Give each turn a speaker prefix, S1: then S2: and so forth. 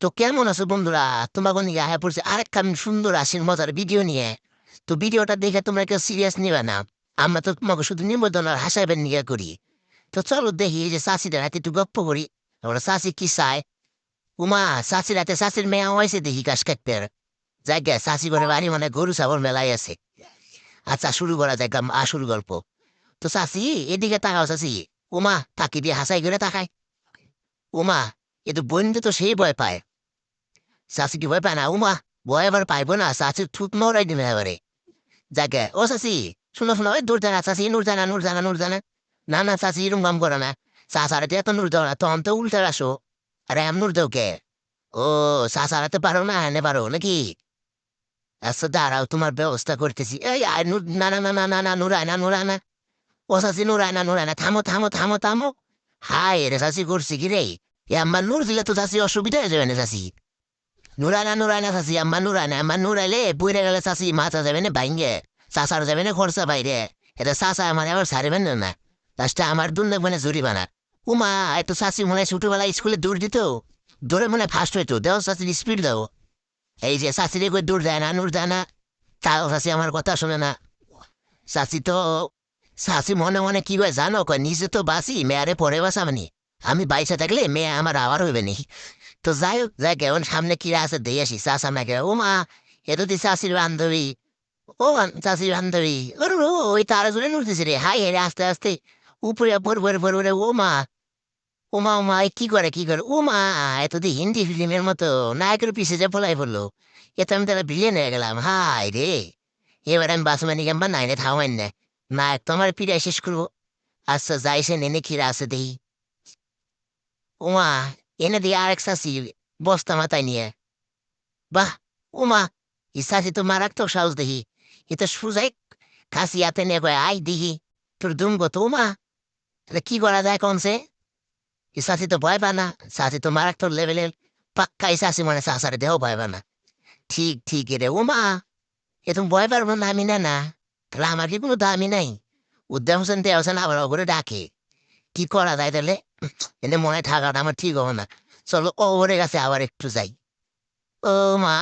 S1: তো কেমন আছো বন্ধুরা তোমাকে নিয়ে আয়া পড়ছে আরেকটা সুন্দর আসির মজার ভিডিও নিয়ে। তো ভিডিওটা দেখে তোমরা কেউ সিরিয়াস নিবে না। আমরা তো তোমাকে শুধু নিবেদন আর হাসাবেন নিয়ে করি। তো চলো দেখি এই যে চাষিদের হাতে একটু গপ্প করি। আমরা চাষি কি চায়? উমা চাষির হাতে চাষির মেয়া হয়েছে দেখি গাছ কাটতে। জায়গায় চাষি করে বাড়ি মানে গরু ছাগল মেলাই আছে। আচ্ছা শুরু করা যায় গাম- আসল গল্প। তো চাষি এদিকে তাকাও চাষি উমা, তাকি দিয়ে হাসাই করে তাকায় উমা এ তো তো সেই ভয় পায়। চাষি কি ভয় পায় না? উমা, ভয় এবার পাইব না। চাষি থুত মরাই দিবে এবারে। যাকে, ও চাষি শুনো শুনো ওই দূর জানা চাষি নূর জানা নূর জানা নূর জানা। না না চাষি এরম কাম করে না। চাষারে এত নূর দাও না তখন তো উল্টে আসো। আরে, এম নূর দাও কে? ও চাষারাতে পারো না, এনে পারো, নাকি? আচ্ছা দাঁড়াও, তোমার ব্যবস্থা করতেছি। এই, আয়, নূর, না না না না না না নুরায় না নুরায় না। ও চাষি নুরায় না নুরায় না। থামো থামো থামো থামো। হাই রে চাষি করছি কি রে? অসুবিধা হয়ে যাবে না চাষি নুরানা নুরানা চাষি আমার নুরানা আমার নুরাইলে বুড়ে গেলে চাষি মাথা যাবে না ভাঙ্গে চাষার যাবে না খরচা বাইরে এটা চাষা আমার আবার সারবেন না না লাস্টে আমার দূর লাগবে না জরিমানা উমা এত চাষি মনে ছোটবেলায় স্কুলে দৌড় দিত দৌড়ে মনে ফার্স্ট হইতো দেও চাষির স্পিড দাও এই যে চাষিরে কই দৌড় দেয় না নূর দেয় না আমার কথা শোনে না চাষি তো চাষি মনে মনে কি হয় জানো নিজে তো বাসি মেয়ারে পরে বাসামানি আমি বাইসে থাকলে মেয়ে আমার আবার হইবে নি। তো যাই হোক যাই কেমন সামনে কিরা আছে দিয়ে আসি। চা সামনে কে ও মা এত দি চাষির বান্ধবী। ও চাষির বান্ধবী। ওই তারা জুড়ে নুড়তেছে রে। হাই হেরে আস্তে আস্তে। উপরে পর পরে পর পরে ও মা। ও মা ও মা কি করে কি করে? ও মা এত দি হিন্দি ফিল্মের মতো নায়কের পিছিয়ে যে ফলাই পড়ল। এত আমি তারা বিলিয়ে নিয়ে গেলাম। হাই রে। এবার আমি বাসমানি গাম্বা নাইনে থামাইন না। নায়ক তো আমার পিড়াই শেষ করব। আচ্ছা যাইছে নেনে খিরা আছে দেখি উমা এনে দিয়ে আরেক শাসি বস্তা মাথায় নিয়ে বাহ উমা ই শাসি তো মারাত্মক সাহস দেখি এ তো সুজাই খাসি হাতে নিয়ে কয় আই দেখি তোর দুম গো তো উমা তাহলে কি করা যায় কমসে ই শাসি তো ভয় পায় না শাসি তো মারাত্মক লেভেলের পাক্কা এই শাসি মানে শাসারে দেহ ভয় পায় না ঠিক ঠিক রে উমা এ তুমি ভয় পারব না আমি না না তাহলে আমার কি কোনো দামি নাই উদ্যাম হোসেন দেহ হোসেন আবার ওগুলো ডাকে কি করা যায় তাহলে এনে মনে থাকাটা আমার ঠিক হবে না চলো ওরে কাছে আবার একটু যাই ও মা